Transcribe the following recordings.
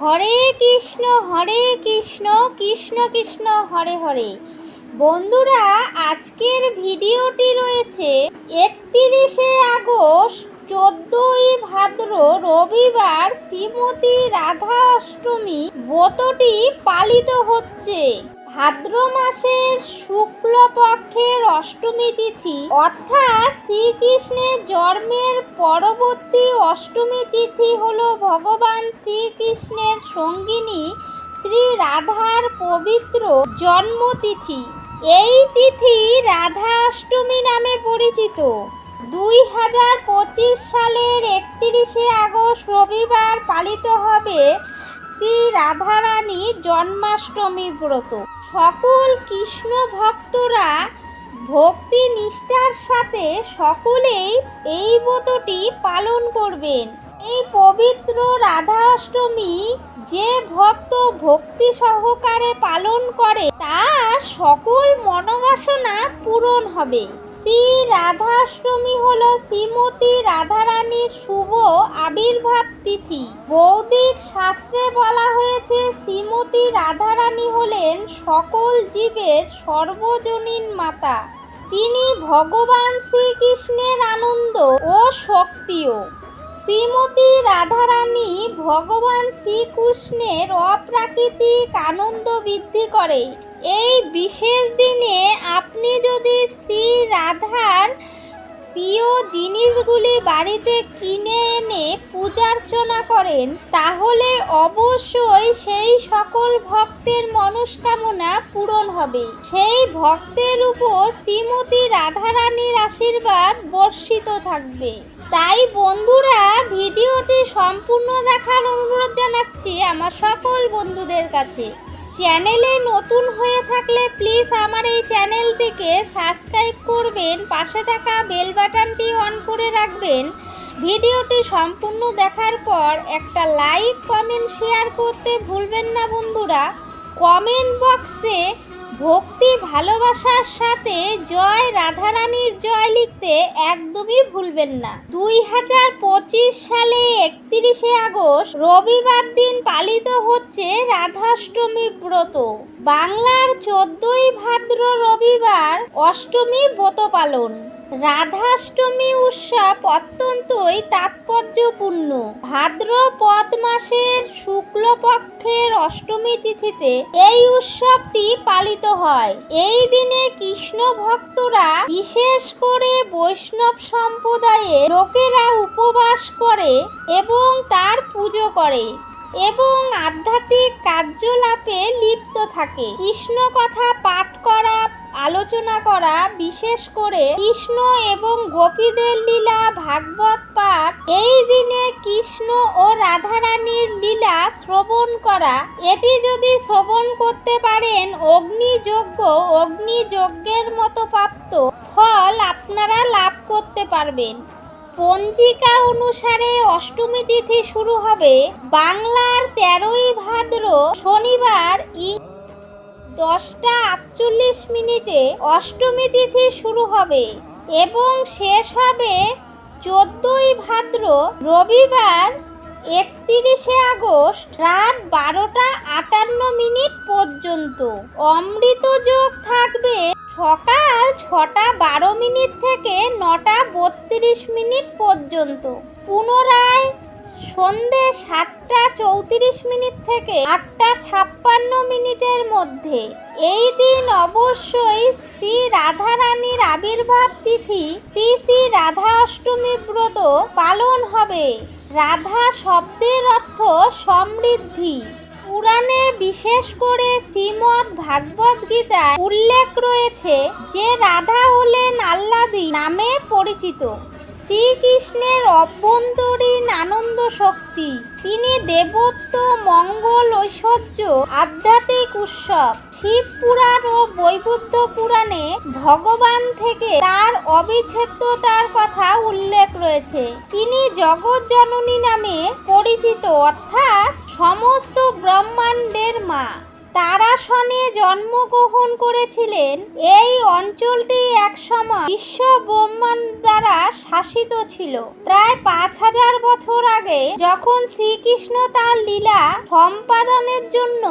হরে কৃষ্ণ হরে কৃষ্ণ কৃষ্ণ কৃষ্ণ, হরে হরে। বন্ধুরা, আজকের ভিডিওটি রয়েছে একত্রিশে আগস্ট, চোদ্দই ভাদ্র, রবিবার শ্রীমতী রাধা অষ্টমী, ব্রতটি পালিত হচ্ছে। ভাদ্র মাসের শুক্লপক্ষের অষ্টমী তিথি, অর্থাৎ শ্রীকৃষ্ণের জন্মের পরবর্তী অষ্টমী তিথি হল ভগবান শ্রীকৃষ্ণের সঙ্গিনী শ্রী রাধার পবিত্র জন্মতিথি। এই তিথি রাধা অষ্টমী নামে পরিচিত। দুই হাজার পঁচিশ সালের একত্রিশে আগস্ট রবিবার পালিত হবে শ্রী রাধারানী জন্মাষ্টমী ব্রত। সকল কৃষ্ণ ভক্তরা ভক্তি নিষ্ঠার সাথে সকলেই এই ব্রতটি পালন করবেন। এই পবিত্র রাধা অষ্টমী যে ভক্ত ভক্তি সহকারে পালন করে তার সকল মনোবাসনা পূরণ হবে। শ্রী রাধাষ্টমী হল শ্রীমতী রাধারানীর শুভ আবির্ভাব তিথি। বৌদিক শাস্ত্রে বলা হয়েছে, শ্রীমতী রাধারানী হলেন সকল জীবের সর্বজনীন মাতা। তিনি ভগবান শ্রীকৃষ্ণের আনন্দ ও শক্তিও। শ্রীমতী রাধারানী ভগবান শ্রীকৃষ্ণের অপ্রাকৃতিক আনন্দ বৃদ্ধি করে। এই বিশেষ দিনে আপনি যদি শ্রী রাধার প্রিয় জিনিসগুলি বাড়িতে কিনে এনে পূজার্চনা করেন, তাহলে অবশ্যই সেই সকল ভক্তের মনস্কামনা পূরণ হবে। সেই ভক্তের উপর শ্রীমতী রাধারানীর আশীর্বাদ বর্ষিত থাকবে। তাই বন্ধুরা, ভিডিওটি সম্পূর্ণ দেখার অনুরোধ জানাচ্ছি আমার সকল বন্ধুদের কাছে। চ্যানেলে নতুন হয়ে থাকলে প্লিজ আমার এই চ্যানেলটিকে সাবস্ক্রাইব করবেন, পাশে থাকা বেল বাটনটি অন করে রাখবেন। ভিডিওটি সম্পূর্ণ দেখার পর একটা লাইক, কমেন্ট, শেয়ার করতে ভুলবেন না বন্ধুরা। কমেন্ট বক্সে ভক্তি ভালোবাসার সাথে জয় রাধারানীর জয় লিখতে একদমই ভুলবেন না। দুই হাজার পঁচিশ সালে একত্রিশে আগস্ট রবিবার দিন পালিত হচ্ছে রাধাষ্টমী ব্রত। বাংলার চোদ্দই ভাদ্র রবিবার অষ্টমী ব্রত পালন। রাধাষ্টমী উৎসব অত্যন্তই তাৎপর্যপূর্ণ। ভাদ্রপদ মাসের শুক্লপক্ষের অষ্টমী তিথিতে এই উৎসবটি পালিত হয়। এই দিনে কৃষ্ণ ভক্তরা বিশেষ করে বৈষ্ণব সম্প্রদায়ের লোকেরা উপবাস করে এবং তার পুজো করে এবং আধ্যাত্মিক কার্যলাপে লিপ্ত থাকে। কৃষ্ণ কথা পাঠ করা আলোচনা করা, বিশেষ করে কৃষ্ণ এবং গোপীদের লীলা, ভাগবত পাঠ, এই দিনে কৃষ্ণ ও রাধারানীর লীলা শ্রবণ করা। এটি যদি শ্রবণ করতে পারেন, অগ্নিযজ্ঞ অগ্নিযজ্ঞের মতো প্রাপ্ত ফল আপনারা লাভ করতে পারবেন। পঞ্জিকা অনুসারে অষ্টমী তিথি শুরু হবে। বাংলার তেরোই ভাদ্র শনিবার দশটা আটচল্লিশ মিনিটে অষ্টমী তিথি শুরু হবে এবং শেষ হবে চোদ্দই ভাদ্র। রবিবার একত্রিশে আগস্ট রাত বারোটা আটান্ন মিনিট পর্যন্ত। অমৃত যোগ থাকবে সকাল ছটা বারো মিনিট থেকে নটা বত্রিশ মিনিট পর্যন্ত। পুনরায় সন্ধে সাতটা চৌত্রিশ মিনিট থেকে আটটা ছাপ্পান্ন মিনিটের মধ্যে। এই দিন অবশ্যই শ্রী রাধারানীর আবির্ভাব তিথি শ্রী শ্রী রাধা অষ্টমী ব্রত পালন হবে। রাধা শব্দের অর্থ সমৃদ্ধি। পুরাণে বিশেষ করে শ্রীমৎ ভাগবত গীতায় উল্লেখ রয়েছে যে রাধা হলেন আল্লাদি নামে পরিচিত। শ্রীকৃষ্ণের অভ্যন্তরীণ আনন্দ শক্তি। তিনি দেবত্ব মঙ্গল, ঐশ্বর্য, আধ্যাত্মিক উৎসব, শিব পুরাণ ও বৈবুদ্ধ পুরাণে ভগবান থেকে তার অবিচ্ছেদ্যতার কথা উল্লেখ রয়েছে। তিনি জগৎ জননী নামে পরিচিত, অর্থাৎ সমস্ত ব্রহ্মাণ্ডের মা। তারাসনে জন্মগ্রহণ করেছিলেন। এই অঞ্চলটি একসময় বিশ্ব ব্রহ্মাণ্ড দ্বারা শাসিত ছিল। প্রায় পাঁচ হাজার বছর আগে যখন শ্রীকৃষ্ণ তার লীলা সম্পাদনের জন্য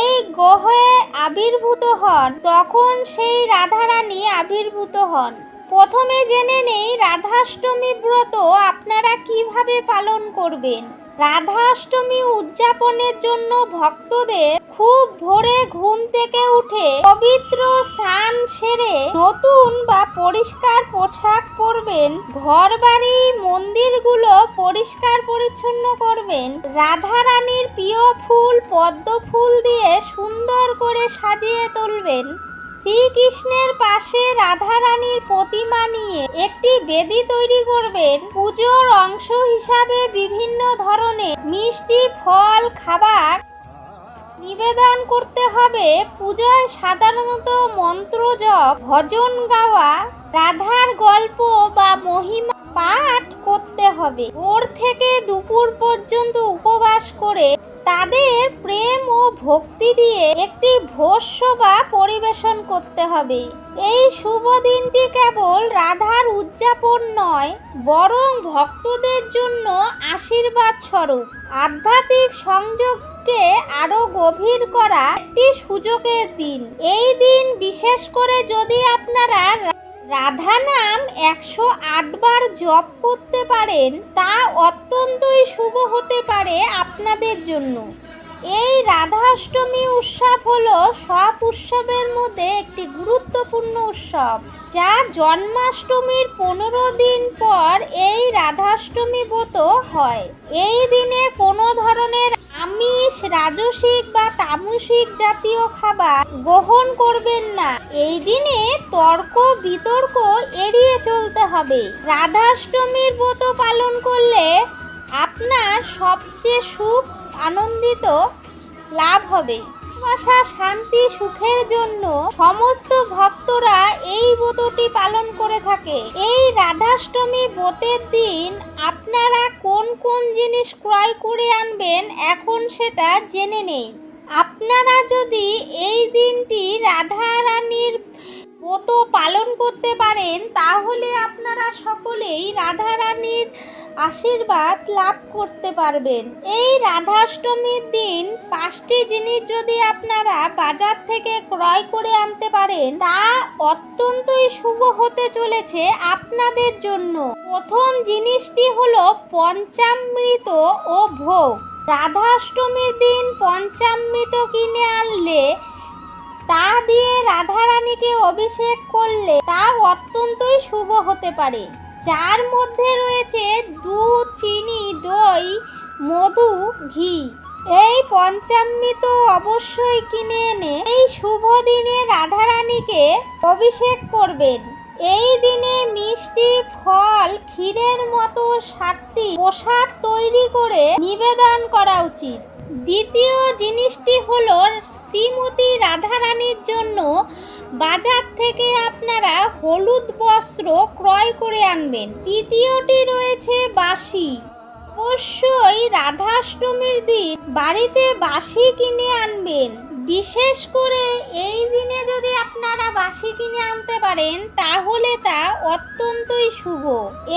এই গ্রহে আবির্ভূত হন, তখন সেই রাধারানী আবির্ভূত হন। প্রথমে জেনে নেই, রাধাষ্টমী ব্রত আপনারা কীভাবে পালন করবেন? রাধাষ্টমী উদযাপনের জন্য ভক্তদের খুব ভোরে ঘুম থেকে উঠে পবিত্র স্থান সেরে নতুন বা পরিষ্কার পোশাক পরবেন ঘর বাড়ি মন্দিরগুলো পরিষ্কার পরিচ্ছন্ন করবেন। রাধা রানীর প্রিয় ফুল, পদ্ম ফুল দিয়ে সুন্দর করে সাজিয়ে তুলবেন। শ্রীকৃষ্ণের পাশে রাধারানীর প্রতিমা নিয়ে একটি বেদি তৈরি করবেন। পুজোর অংশ হিসাবে বিভিন্ন ধরনের মিষ্টি, ফল, খাবার নিবেদন করতে হবে। পূজায় সাধারণত মন্ত্র জপ, ভজন গাওয়া, রাধার গল্প বা মহিমা পাঠ করতে হবে। ভোর থেকে দুপুর পর্যন্ত উপবাস করে তাদের প্রেম ও ভক্তি দিয়ে একটি ভোজসভা পরিবেশন করতে হবে। এই শুভ দিনটি কেবল রাধার উদযাপন নয়, বরং ভক্তদের জন্য আশীর্বাদ স্বরূপ। আধ্যাত্মিক সংযোগকে আরও গভীর করা একটি সুযোগের দিন। এই দিন বিশেষ করে যদি আপনারা রাধা নাম একশো বার জপ করতে পারেন, তা অত্যন্তই শুভ হতে পারে আপনাদের জন্য। এই রাধাষ্টমী উৎসব হলো সব উৎসবের মধ্যে একটি গুরুত্বপূর্ণ উৎসব, যা জন্মাষ্টমীর পনেরো দিন পর এই রাধাষ্টমী ব্রত হয়। এই দিনে কোনো ধরনের আমিষ, রাজসিক বা তামসিক জাতীয় খাবার গ্রহণ করবেন না। এই দিনে তর্ক, বিতর্ক এড়িয়ে চলতে হবে। রাধাষ্টমীর ব্রত পালন করলে আপনার সবচেয়ে সুখ, আনন্দিত লাভ হবে। ভালোবাসা, শান্তি, সুখের জন্য সমস্ত ভক্তরা এই ব্রতটি পালন করে থাকে। এই রাধাষ্টমী ব্রতের দিন আপনারা কোন কোন জিনিস ক্রয় করে আনবেন এখন সেটা জেনে নেই। আপনারা যদি এই দিনটি রাধা রানীর ব্রত পালন করতে পারেন, তাহলে আপনারা সকলেই রাধা রানীর আশীর্বাদ লাভ করতে পারবেন। এই রাধাষ্টমীর দিন পাঁচটি জিনিস যদি আপনারা বাজার থেকে ক্রয় করে আনতে পারেন, তা অত্যন্তই শুভ হতে চলেছে আপনাদের জন্য। প্রথম জিনিসটি হলো পঞ্চামৃত ও ভোগ। রাধাষ্টমীর দিন পঞ্চামৃত কিনে আনলে, তা দিয়ে রাধারানীকে অভিষেক করলে তা অত্যন্তই শুভ হতে পারে। যার মধ্যে রয়েছে দুধ, চিনি, দই, মধু, ঘি। এই পঞ্চামৃত অবশ্যই কিনে এনে এই শুভ দিনে রাধারানীকে অভিষেক করবেন। এই দিনে মিষ্টি, ফল, ক্ষীরের মতো সাতটি প্রসাদ তৈরি করে নিবেদন করা উচিত। দ্বিতীয় জিনিসটি হল শ্রীমতী রাধারানীর জন্য বাজার থেকে আপনারা হলুদ বস্ত্র ক্রয় করে আনবেন। তৃতীয়টি রয়েছে বাসি অবশ্যই রাধাষ্টমীর দিন বাড়িতে বাসি কিনে আনবেন। বিশেষ করে এই দিনে যদি আপনারা বাসি কিনে আনতে পারেন, তাহলে তা অত্যন্তই শুভ।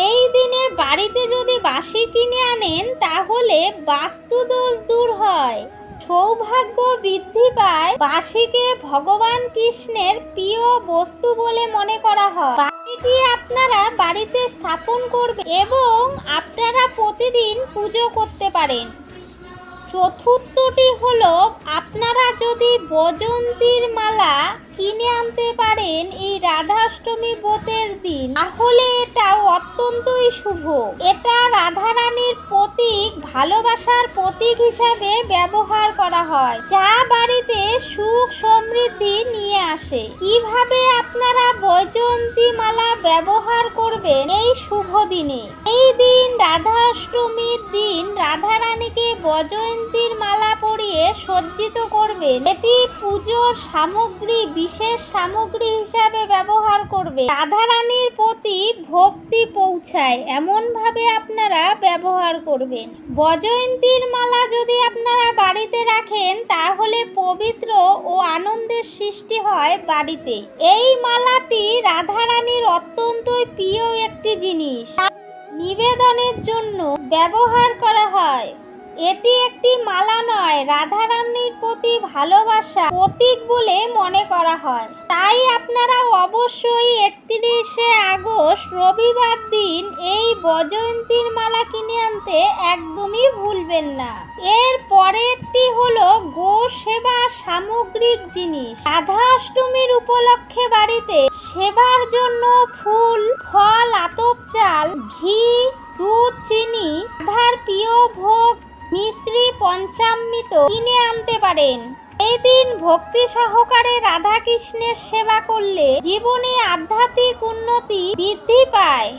এই দিনে বাড়িতে যদি বাসি কিনে আনেন, তাহলে বাস্তু দোষ দূর হয়। সৌভাগ্য বৃদ্ধি পায় বাসিকে ভগবান কৃষ্ণের প্রিয় বস্তু বলে মনে করা হয়। বাসিটি আপনারা বাড়িতে স্থাপন করবেন এবং আপনারা প্রতিদিন পুজো করতে পারেন। চতুর্থটি হলো, আপনারা যদি বজন্তীর মালা কিনে আনতে পারেন এই রাধাষ্টমী ব্রতের দিন। তাহলে এটা অত্যন্তই শুভ। এটা রাধারানীর প্রতীক, ভালোবাসার প্রতীক হিসাবে ব্যবহার করা হয়। যা বাড়িতে সুখ সমৃদ্ধি নিয়ে আসে। কীভাবে আপনারা বৈজয়ন্তী মালা ব্যবহার করবেন এই শুভ দিনে? এই দিন রাধাষ্টমীর দিন রাধারানীকে বজয়ন্তীর মালা পরিয়ে সজ্জিত করবেন এটি পুজোর সামগ্রী, বিশেষ সামগ্রী হিসাবে ব্যবহার করবে? রাধারানীর প্রতি ভক্তি পৌঁছায়, এমনভাবে আপনারা ব্যবহার করবেন। বজয়ন্তীর মালা যদি আপনারা বাড়িতে রাখেন, তাহলে পবিত্র ও আনন্দের সৃষ্টি হয় বাড়িতে। এই মালাটি রাধারানীর অত্যন্তই প্রিয় একটি জিনিস। নিবেদনের জন্য ব্যবহার করা হয়। এটি একটি মালা নয়, রাধারানীর প্রতি ভালোবাসা প্রতীক বলে মনে করা হয়। তাই আপনারা অবশ্যই একত্রিশে আগস্ট, রবিবার দিন এই বজয়ন্তীর মালা কিনে আনতে একদমই ভুলবেন না। এর পরেরটি হলো গো সেবা সামগ্রিক জিনিস। রাধা অষ্টমীর উপলক্ষে বাড়িতে সেবার জন্য ফুল, ফল, আতপ চাল, ঘি, দুধ, চিনি পঞ্চামৃত কিনে আনতে পারেন। এই দিন ভক্তি সহকারে রাধা কৃষ্ণের সেবা করলে জীবনে আধ্যাত্মিক উন্নতি বৃদ্ধি পায়।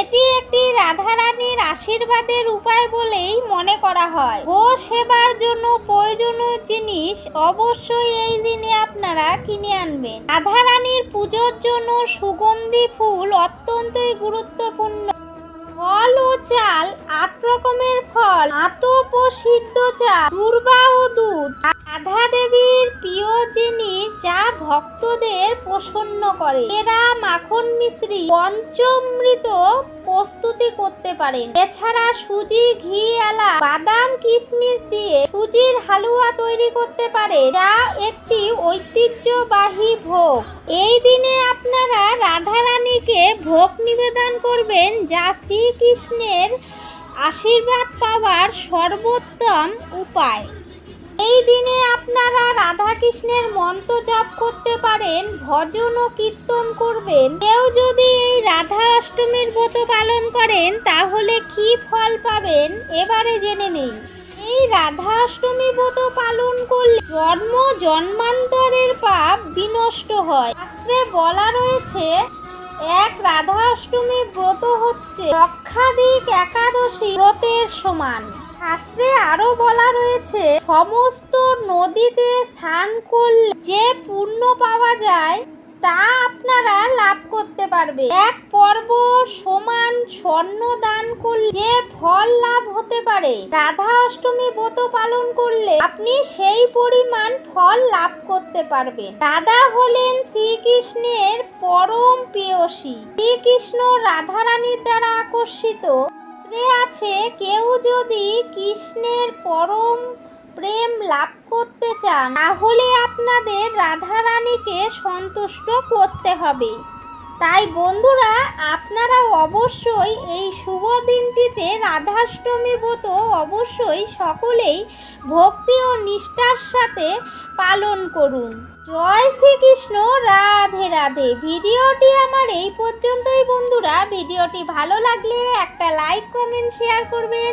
এটি একটি রাধারানীর আশীর্বাদের উপায় বলেই মনে করা হয়। গো সেবার জন্য প্রয়োজনীয় জিনিস অবশ্যই এই দিনে আপনারা কিনে আনবেন। রাধারানীর পুজোর জন্য সুগন্ধি ফুল অত্যন্তই গুরুত্বপূর্ণ। ফল ও চাল, আট রকমের ফল, আতপ ও সিদ্ধ চাল, দুর্বা ও দুধ। রাধা দেবীর প্রিয় জিনিস যা ভক্তদের প্রসন্ন করে। এরা মাখন মিশ্রি, পঞ্চমৃত প্রস্তুতি করতে পারেন। এছাড়া সুজি, ঘি এলা বাদাম, কিশমিশ দিয়ে সুজির হালুয়া তৈরি করতে পারে যা একটি ঐতিহ্যবাহী ভোগ। এই দিনে আপনারা রাধারানীকে ভোগ নিবেদন করবেন যা শ্রীকৃষ্ণের আশীর্বাদ পাওয়ার সর্বোত্তম উপায়। এই দিনে আপনারা রাধা কৃষ্ণের মন্ত্র জপ করতে পারেন, ভজন ও কীর্তন করবেন। কেউ যদি এই রাধা অষ্টমীর ব্রত পালন করেন, তাহলে কি ফল পাবেন? এবারে জেনে নেই এই রাধা অষ্টমী ব্রত পালন করলে জন্ম জন্মান্তরের পাপ বিনষ্ট হয়। শাস্ত্রে বলা রয়েছে, এক রাধা অষ্টমী ব্রত হচ্ছে রক্ষাদিক একাদশী ব্রতের সমান। শাস্ত্রে আরও বলা রয়েছে, সমস্ত নদীতে স্নান করলে যে পুণ্য পাওয়া যায়, তা আপনারা লাভ করতে পারবে। এক পর্ব সমান স্বর্ণ দান করলে যে ফল লাভ হতে পারে। রাধা অষ্টমী ব্রত পালন করলে আপনি সেই পরিমাণ ফল লাভ করতে পারবেন। রাধা হলেন শ্রীকৃষ্ণের পরম প্রেয়সী। শ্রীকৃষ্ণ রাধারানীর দ্বারা আকর্ষিত। শাস্ত্রে আছে কেউ যদি কৃষ্ণের পরম প্রেম লাভ করতে চান, তাহলে আপনাদের রাধারানীকে সন্তুষ্ট করতে হবে। তাই বন্ধুরা আপনারা অবশ্যই এই শুভ দিনটিতে রাধাষ্টমী ব্রত অবশ্যই সকলেই ভক্তি ও নিষ্ঠার সাথে পালন করুন। জয় শ্রীকৃষ্ণ, রাধে রাধে। ভিডিওটি আমার এই পর্যন্তই বন্ধুরা। ভিডিওটি ভালো লাগলে একটা লাইক, কমেন্ট, শেয়ার করবেন।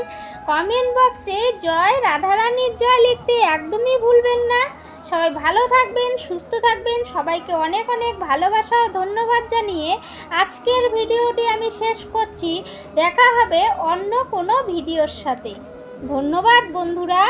কমেন্ট বক্সে জয় রাধারানীর জয় লিখতে একদমই ভুলবেন না। সবাই ভালো থাকবেন, সুস্থ থাকবেন। সবাইকে অনেক অনেক ভালোবাসা ও ধন্যবাদ জানিয়ে আজকের ভিডিওটি আমি শেষ করছি। দেখা হবে অন্য কোনো ভিডিওর সাথে। ধন্যবাদ বন্ধুরা।